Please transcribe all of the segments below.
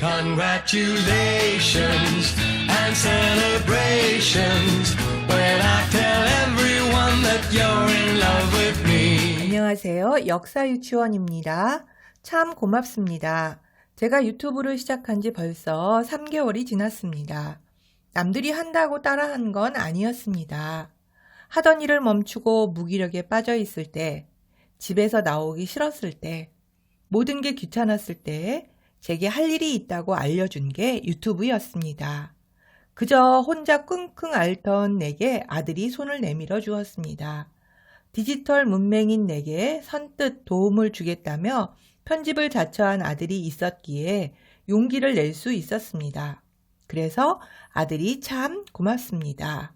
Congratulations and celebrations when I tell everyone that you're in love with me. 안녕하세요. 역사 유치원입니다. 참 고맙습니다. 제가 유튜브를 시작한 지 벌써 3개월이 지났습니다. 남들이 한다고 따라한 건 아니었습니다. 하던 일을 멈추고 무기력에 빠져 있을 때, 집에서 나오기 싫었을 때, 모든 게 귀찮았을 때, 제게 할 일이 있다고 알려준 게 유튜브였습니다. 그저 혼자 끙끙 앓던 내게 아들이 손을 내밀어 주었습니다. 디지털 문맹인 내게 선뜻 도움을 주겠다며 편집을 자처한 아들이 있었기에 용기를 낼 수 있었습니다. 그래서 아들이 참 고맙습니다.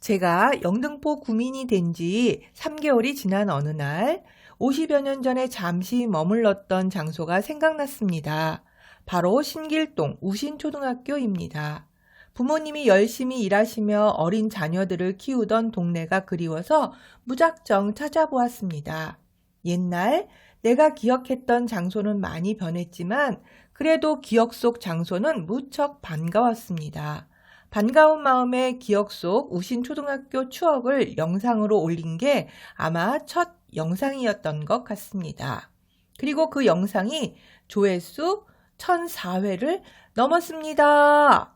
제가 영등포 구민이 된 지 3개월이 지난 어느 날 50여 년 전에 잠시 머물렀던 장소가 생각났습니다. 바로 신길동 우신초등학교입니다. 부모님이 열심히 일하시며 어린 자녀들을 키우던 동네가 그리워서 무작정 찾아보았습니다. 옛날 내가 기억했던 장소는 많이 변했지만 그래도 기억 속 장소는 무척 반가웠습니다. 반가운 마음에 기억 속 우신초등학교 추억을 영상으로 올린 게 아마 첫 영상이었던 것 같습니다. 그리고 그 영상이 조회수 1004회를 넘었습니다.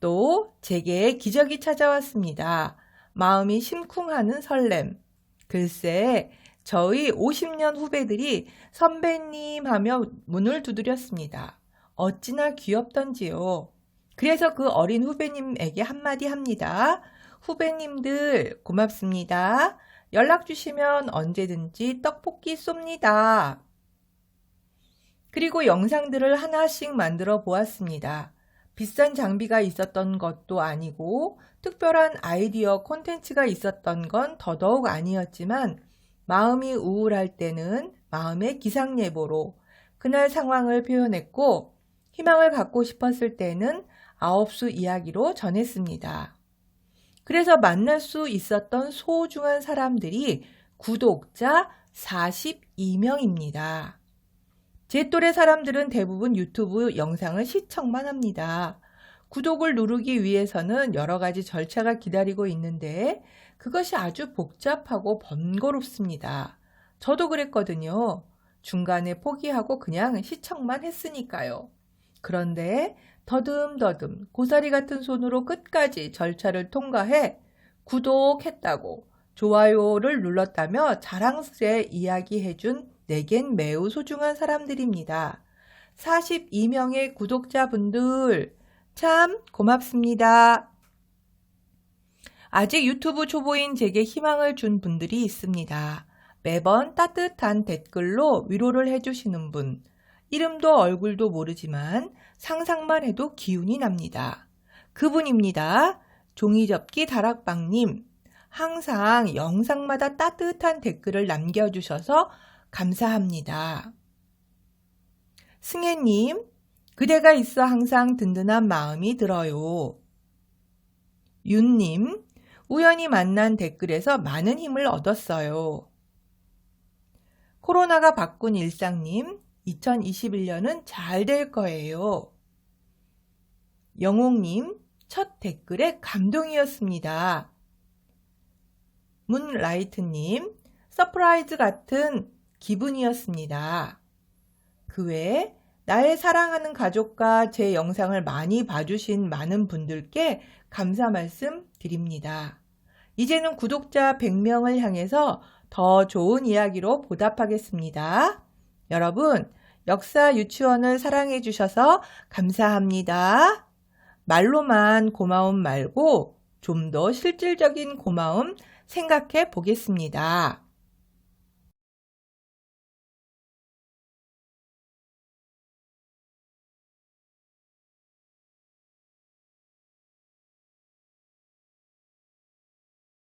또 제게 기적이 찾아왔습니다. 마음이 심쿵하는 설렘. 글쎄, 저희 50년 후배들이 선배님 하며 문을 두드렸습니다. 어찌나 귀엽던지요. 그래서 그 어린 후배님에게 한마디 합니다. 후배님들 고맙습니다. 연락 주시면 언제든지 떡볶이 쏩니다. 그리고 영상들을 하나씩 만들어 보았습니다. 비싼 장비가 있었던 것도 아니고 특별한 아이디어 콘텐츠가 있었던 건 더더욱 아니었지만 마음이 우울할 때는 마음의 기상예보로 그날 상황을 표현했고 희망을 갖고 싶었을 때는 아홉수 이야기로 전했습니다. 그래서 만날 수 있었던 소중한 사람들이 구독자 42명입니다. 제 또래 사람들은 대부분 유튜브 영상을 시청만 합니다. 구독을 누르기 위해서는 여러 가지 절차가 기다리고 있는데 그것이 아주 복잡하고 번거롭습니다. 저도 그랬거든요. 중간에 포기하고 그냥 시청만 했으니까요. 그런데 더듬더듬 고사리 같은 손으로 끝까지 절차를 통과해 구독했다고 좋아요를 눌렀다며 자랑스레 이야기해준 내겐 매우 소중한 사람들입니다. 42명의 구독자분들 참 고맙습니다. 아직 유튜브 초보인 제게 희망을 준 분들이 있습니다. 매번 따뜻한 댓글로 위로를 해주시는 분, 이름도 얼굴도 모르지만 상상만 해도 기운이 납니다. 그분입니다. 종이접기 다락방님. 항상 영상마다 따뜻한 댓글을 남겨주셔서 감사합니다. 승혜님, 그대가 있어 항상 든든한 마음이 들어요. 윤님, 우연히 만난 댓글에서 많은 힘을 얻었어요. 코로나가 바꾼 일상님, 2021년은 잘 될 거예요. 영옥님, 첫 댓글에 감동이었습니다. 문라이트님, 서프라이즈 같은 기분이었습니다. 그 외에 나의 사랑하는 가족과 제 영상을 많이 봐주신 많은 분들께 감사 말씀 드립니다. 이제는 구독자 100명을 향해서 더 좋은 이야기로 보답하겠습니다. 여러분, 역사 유치원을 사랑해 주셔서 감사합니다. 말로만 고마움 말고 좀 더 실질적인 고마움 생각해 보겠습니다.